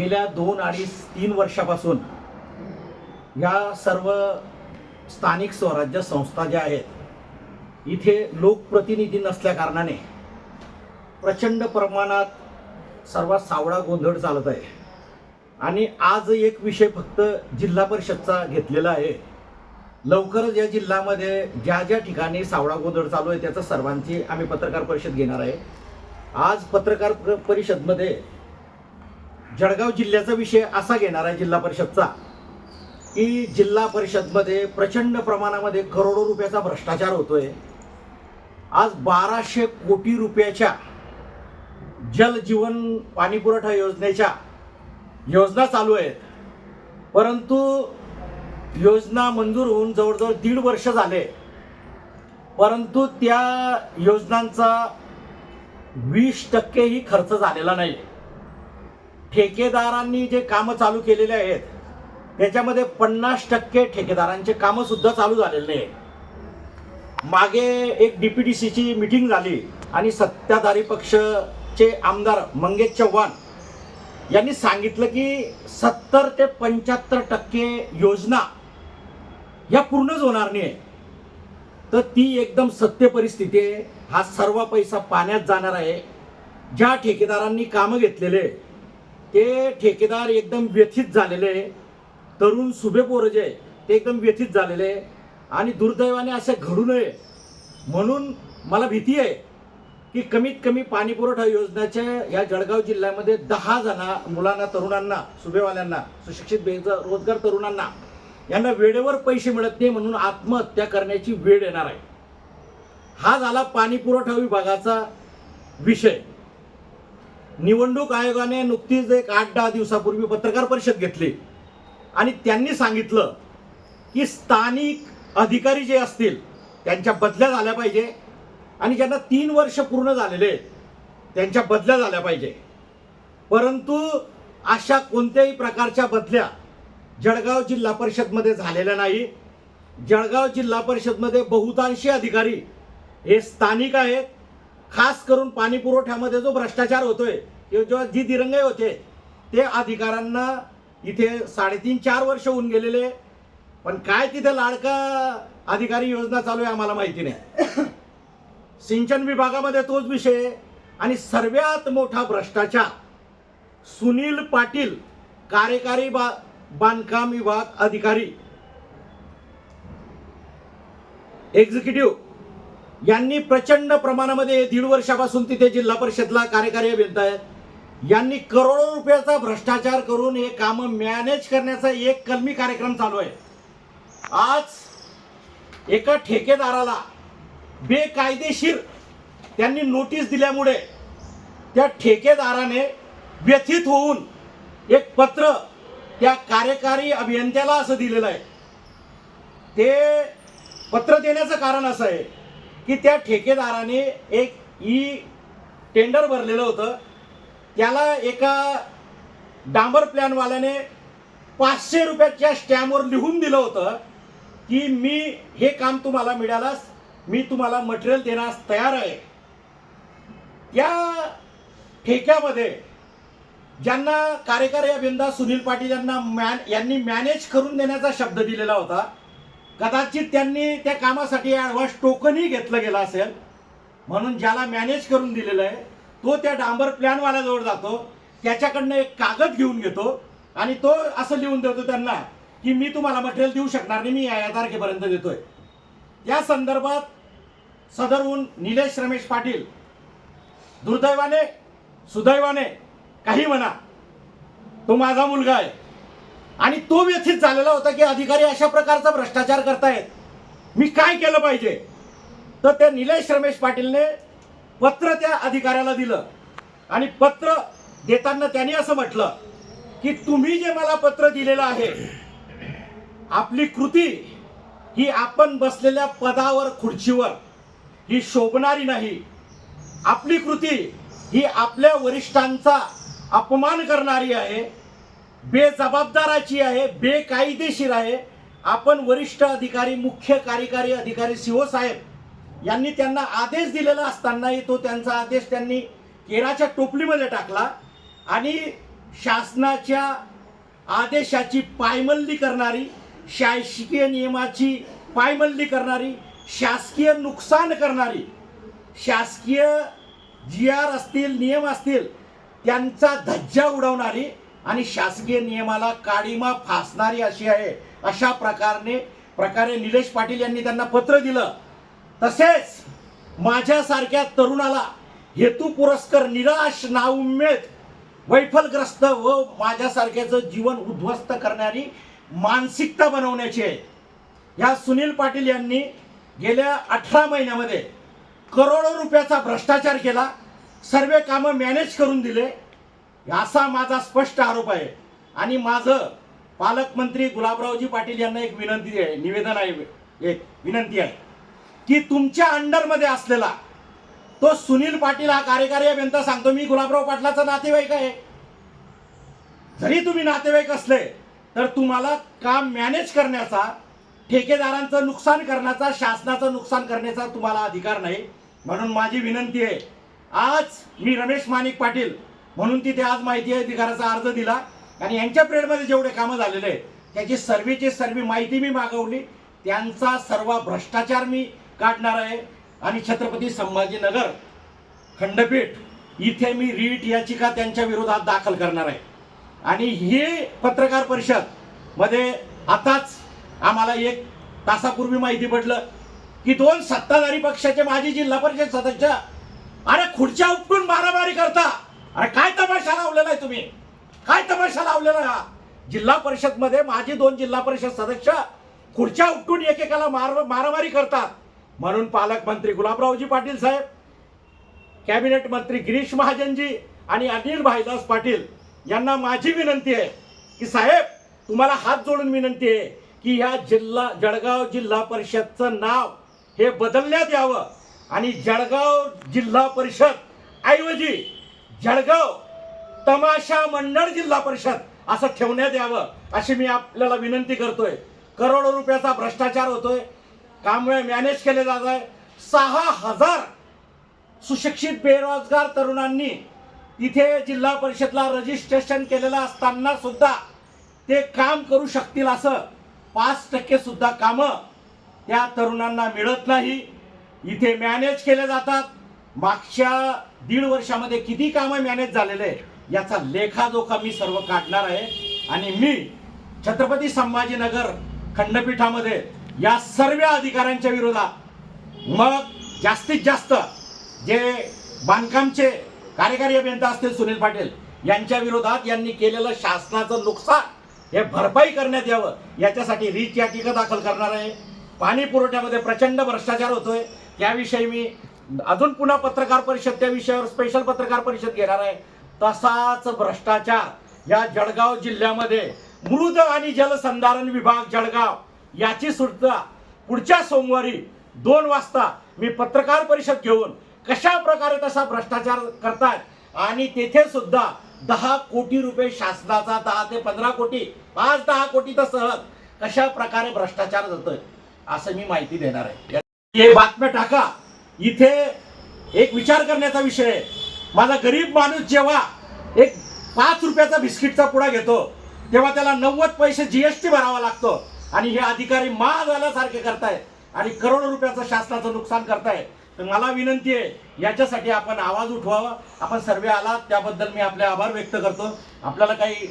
गेल्या दोन अडीच तीन वर्षापासून या सर्व स्थानिक स्वराज्य संस्था ज्या आहेत इथे लोकप्रतिनिधी नसल्या कारणाने प्रचंड प्रमाणात सर्वात सावळा गोंधळ चालत आहे. आणि आज एक विषय फक्त जिल्हा परिषदचा घेतलेला आहे. लवकरच या जिल्ह्यामध्ये ज्या ज्या ठिकाणी सावळा गोंधळ चालू आहे त्याचं सर्वांची आम्ही पत्रकार परिषद घेणार आहे. आज पत्रकार परिषदमध्ये जळगाव जिल्ह्याचा विषय असा घेणार आहे जिल्हा परिषदचा की जिल्हा परिषदमध्ये प्रचंड प्रमाणामध्ये करोडो रुपयाचा भ्रष्टाचार होतोय. आज बाराशे कोटी रुपयाच्या जल जीवन पाणी पुरवठा योजनेच्या योजना चालू आहेत. परंतु योजना मंजूर होऊन जवळजवळ दीड वर्ष झाले. परंतु त्या योजनांचा वीस टक्केही खर्च झालेला नाही. ठेकेदारांनी जे कामं चालू केलेले आहेत त्याच्यामध्ये पन्नास टक्के ठेकेदारांचे कामं सुद्धा चालू झालेले नाही मागे एक डी पी टी सीची मिटिंग झाली आणि सत्ताधारी पक्षचे आमदार मंगेश चव्हाण यांनी सांगितलं की सत्तर ते पंच्याहत्तर टक्के योजना या पूर्णच होणार नाही तर ती एकदम सत्य परिस्थिती आहे. हा सर्व पैसा पाण्यात जाणार आहे. ज्या ठेकेदारांनी कामं घेतलेले ते ठेकेदार एकदम व्यथित झालेले तरुण सुभे पोरजे ते एकदम व्यथित झालेले आणि दुर्दैवाने असं घडू नये म्हणून मला भीती आहे की कमीत कमी पाणी पुरवठा योजनेच्या या जळगाव जिल्ह्यामध्ये दहा जणा मुलांना तरुणांना सुभेवाल्यांना सुशिक्षित बेरोजगार तरुणांना यांना वेळेवर पैसे मिळत नाही म्हणून आत्महत्या करण्याची वेळ येणार आहे. हा झाला पाणी पुरवठा विभागाचा विषय. निवडणूक आयोगाने नुकतीच एक आठ दहा दिवसापूर्वी पत्रकार परिषद घेतली. आणि त्यांनी सांगितलं की स्थानिक अधिकारी जे असतील त्यांच्या बदल्या झाल्या पाहिजे. आणि ज्यांना तीन वर्ष पूर्ण झालेले आहेत त्यांच्या बदल्या झाल्या पाहिजे. परंतु अशा कोणत्याही प्रकारच्या बदल्या जळगाव जिल्हा परिषदमध्ये झालेल्या नाही. जळगाव जिल्हा परिषदमध्ये बहुतांशी अधिकारी हे स्थानिक आहेत. खास करून पाणी पुरवठ्यामध्ये जो भ्रष्टाचार होतोय किंवा जेव्हा जी दिरंगाई होते ते अधिकाऱ्यांना इथे साडेतीन चार वर्ष होऊन गेलेले. पण काय तिथे लाडका अधिकारी योजना चालू आहे आम्हाला माहिती नाही. सिंचन विभागामध्ये तोच विषय आणि सर्वात मोठा भ्रष्टाचार सुनील पाटील कार्यकारी बा बांधकाम विभाग अधिकारी. एक्झिक्युटिव्ह यांनी प्रचंड प्रमाणामध्ये दीड वर्षापासून तिथे जिल्हा परिषदला कार्यकारी अभियंता आहेत यांनी करोडो रुपयाचा भ्रष्टाचार करून हे कामं मॅनेज करण्याचा एक कलमी कार्यक्रम चालू आहे. आज एका ठेकेदाराला बेकायदेशीर त्यांनी नोटीस दिल्यामुळे त्या ठेकेदाराने व्यथित होऊन एक पत्र त्या कार्यकारी अभियंत्याला असं दिलेलं आहे. ते पत्र देण्याचं कारण असं आहे. की त्या ठेकेदाराने एक ई टेंडर भरलेलं होतं. त्याला एका डांबर प्लॅनवाल्याने पाचशे रुपयाच्या स्टॅम्पवर लिहून दिलं होतं की मी हे काम तुम्हाला मिळाल्यास मी तुम्हाला मटेरियल देण्यास तयार आहे. या ठेक्यामध्ये ज्यांना कार्यकारी अभियंता सुनील पाटील यांना मॅन यांनी मॅनेज करून देण्याचा शब्द दिलेला होता कदाचित त्यांनी त्या कामासाठी ॲडव्हान्स टोकनही घेतलं गेलं असेल म्हणून ज्याला मॅनेज करून दिलेलं आहे तो त्या डांबर प्लॅनवाल्याजवळ जातो त्याच्याकडनं एक कागद घेऊन घेतो आणि तो असं लिहून देतो त्यांना की मी तुम्हाला मटेरियल देऊ शकणार नाही मी या तारखेपर्यंत देतोय. या संदर्भात सदरहून निलेश रमेश पाटील दुर्दैवाने सुदैवाने काही म्हणा तो माझा मुलगा आहे. आणि तो व्यथित झालेला होता की अधिकारी अशा प्रकारचा भ्रष्टाचार करतायत. मी काय केलं पाहिजे? तर त्या निलेश रमेश पाटीलने पत्र त्या अधिकाऱ्याला दिलं. आणि पत्र देताना त्यांनी असं म्हटलं की तुम्ही जे मला पत्र दिलेलं आहे आपली कृती ही आपण बसलेल्या पदावर खुर्चीवर ही शोभणारी नाही. आपली कृती ही आपल्या वरिष्ठांचा अपमान करणारी आहे. बेजबाबदाराची आहे बेकायदेशीर आहे. आपण वरिष्ठ अधिकारी मुख्य कार्यकारी अधिकारी सीओ साहेब यांनी त्यांना आदेश दिलेला असतानाही तो त्यांचा आदेश त्यांनी केराच्या टोपलीमध्ये टाकला आणि शासनाच्या आदेशाची पायमल्ली करणारी शासकीय नियमाची पायमल्ली करणारी शासकीय नुकसान करणारी शासकीय जी आर असतील नियम असतील त्यांचा धज्जा उडवणारी आणि शासकीय नियमाला काळीमा फासणारी अशी आहे. अशा प्रकारने प्रकारे निलेश पाटील यांनी त्यांना पत्र दिलं. तसेच माझ्यासारख्या तरुणाला हेतू पुरस्कर निराश नाउमेद वैफलग्रस्त व माझ्यासारख्याचं जीवन उद्ध्वस्त करणारी मानसिकता बनवण्याची आहे. ह्या सुनील पाटील यांनी गेल्या अठरा महिन्यामध्ये करोडो रुपयाचा भ्रष्टाचार केला. सर्व कामं मॅनेज करून दिले. असा माझा स्पष्ट आरोप आहे. आणि माझं पालकमंत्री गुलाबरावजी पाटील यांना एक विनंती आहे निवेदन आहे एक विनंती आहे की तुमच्या अंडरमध्ये असलेला तो सुनील पाटील हा कार्यकारी अभियंता सांगतो मी गुलाबराव पाटलाचा नातेवाईक आहे. जरी तुम्ही नातेवाईक असले तर तुम्हाला काम मॅनेज करण्याचा ठेकेदारांचं नुकसान करण्याचा शासनाचं नुकसान करण्याचा तुम्हाला अधिकार नाही. म्हणून माझी विनंती आहे आज मी रमेश माणिक पाटील म्हणून तिथे आज माहिती अधिकाराचा अर्ज दिला. आणि यांच्या पिरियडमध्ये जेवढे कामं झालेले आहेत त्याची सर्वेची सर्व माहिती मी मागवली. त्यांचा सर्व भ्रष्टाचार मी काढणार आहे. आणि छत्रपती संभाजीनगर खंडपीठ इथे मी रीट याचिका त्यांच्या विरोधात दाखल करणार आहे. आणि ही पत्रकार परिषदमध्ये आताच आम्हाला एक तासापूर्वी माहिती पडलं की दोन सत्ताधारी पक्षाचे माजी जिल्हा परिषद सदस्य अरे खुर्च्या उपटून मारामारी करता. अरे काय तमाशा लावलेला आहे तुम्ही? काय तमाशा लावलेला आहे हा? जिल्हा परिषदमध्ये माझी दोन जिल्हा परिषद सदस्य खुर्च्या उपटून एकेकाला मार मारामारी करतात. म्हणून पालकमंत्री गुलाबरावजी पाटील साहेब कॅबिनेट मंत्री गिरीश महाजनजी आणि अनिल भाईदास पाटील यांना माझी विनंती आहे की साहेब तुम्हाला हात जोडून विनंती आहे की ह्या जिल्हा जळगाव जिल्हा परिषदचं नाव हे बदलण्यात यावं आणि जळगाव जिल्हा परिषद ऐवजी जळगाव तमाशा मंडळ जिल्हा परिषद असं ठेवण्यात यावं अशी मी आपल्याला विनंती करतोय. करोडो रुपयाचा भ्रष्टाचार होतोय. कामुळे मॅनेज केले जात आहे. सहा हजार सुशिक्षित बेरोजगार तरुणांनी इथे जिल्हा परिषदला रजिस्ट्रेशन केलेलं असताना सुद्धा ते काम करू शकतील असं पाच टक्के सुद्धा कामं त्या तरुणांना मिळत नाही. इथे मॅनेज केले जातात. मागच्या दीड वर्षामध्ये किती कामं मॅनेज झालेले आहे याचा लेखाजोखा मी सर्व काढणार आहे. आणि मी छत्रपती संभाजीनगर खंडपीठामध्ये या सर्व अधिकाऱ्यांच्या विरोधात मग जास्तीत जास्त जे बांधकामचे कार्यकारी अभियंता असतील सुनील पाटील यांच्या विरोधात यांनी केलेलं शासनाचं नुकसान हे भरपाई करण्यात यावं याच्यासाठी रीच याचिका दाखल करणार आहे. पाणी पुरवठ्यामध्ये प्रचंड भ्रष्टाचार होतोय. त्याविषयी मी अजून पुन्हा पत्रकार परिषद त्या विषयावर स्पेशल पत्रकार परिषद घेणार आहे. तसाच भ्रष्टाचार या जळगाव जिल्ह्यामध्ये मृद आणि जलसंधारण विभाग जळगाव याची सुद्धा पुढच्या सोमवारी दोन वाजता मी पत्रकार परिषद घेऊन कशा प्रकारे तसा भ्रष्टाचार करतात आणि तेथे सुद्धा दहा कोटी रुपये शासनाचा दहा ते पंधरा कोटी पाच दहा कोटी तर सहज कशा प्रकारे भ्रष्टाचार जातोय असं मी माहिती देणार आहे. हे बातम्या टाका. इथे एक विचार करण्याचा विषय आहे. माझा गरीब माणूस जेव्हा एक पाच रुपयाचा बिस्किटचा पुडा घेतो तेव्हा त्याला नव्वद पैसे जीएसटी भरावा लागतो. आणि हे अधिकारी मा झाल्यासारखे करतायत आणि करोडो रुपयाचं शासनाचं नुकसान करतायत तर मला विनंती आहे याच्यासाठी आपण आवाज उठवावा. आपण सर्वे आला त्याबद्दल मी आपले आभार व्यक्त करतो. आपल्याला काही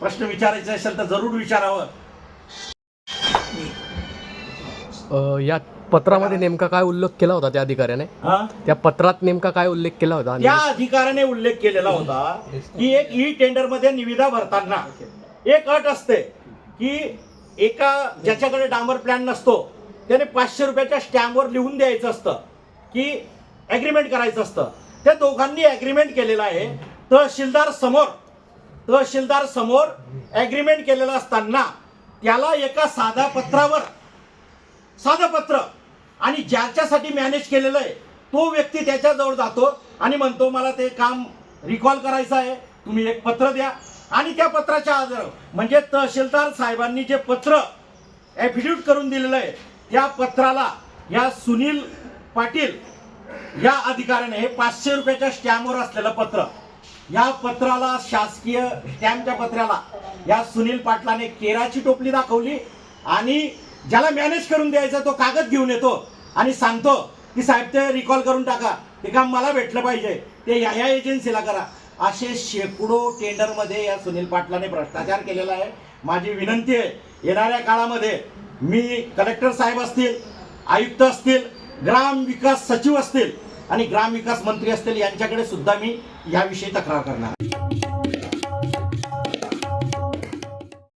प्रश्न विचारायचे असेल तर जरूर विचारावं. या पत्रामध्ये नेमका काय उल्लेख केला होता त्या अधिकाऱ्याने? हा? त्या पत्रात नेमका काय उल्लेख केला होता? आणि त्या अधिकाऱ्याने उल्लेख केलेला होता की एक ई टेंडरमध्ये निविदा भरताना एक अट असते की एका ज्याच्याकडे डांबर प्लॅन नसतो त्याने पाचशे रुपयाच्या स्टॅम्पवर लिहून द्यायचं असतं की ॲग्रीमेंट करायचं असतं. त्या दोघांनी ॲग्रीमेंट केलेलं आहे. तहसीलदार समोर तहसीलदार समोर ॲग्रीमेंट केलेलं असताना त्याला एका साध्या पत्रावर साधं पत्र आणि ज्याच्यासाठी मॅनेज केलेलं आहे तो व्यक्ती त्याच्याजवळ जातो आणि म्हणतो मला ते काम रिकॉल करायचं आहे तुम्ही एक पत्र द्या. आणि त्या पत्राच्या आधार म्हणजे तहसीलदार साहेबांनी जे पत्र ॲफिडेविट करून दिलेलं आहे त्या पत्राला या सुनील पाटील या अधिकाऱ्याने हे पाचशे रुपयाच्या स्टॅम्पवर असलेलं पत्र या पत्राला शासकीय स्टॅम्पच्या पत्राला या सुनील पाटलाने केराची टोपली दाखवली आणि ज्याला मॅनेज करून द्यायचा तो कागद घेऊन येतो आणि सांगतो की साहेब ते रिकॉल करून टाका. ते काम मला भेटलं पाहिजे. ते या या एजन्सीला करा. असे शेकडो टेंडरमध्ये या सुनील पाटलाने भ्रष्टाचार केलेला आहे. माझी विनंती आहे येणाऱ्या काळामध्ये मी कलेक्टर साहेब असतील आयुक्त असतील ग्राम विकास सचिव असतील आणि ग्राम विकास मंत्री असतील यांच्याकडे सुद्धा मी याविषयी तक्रार करणार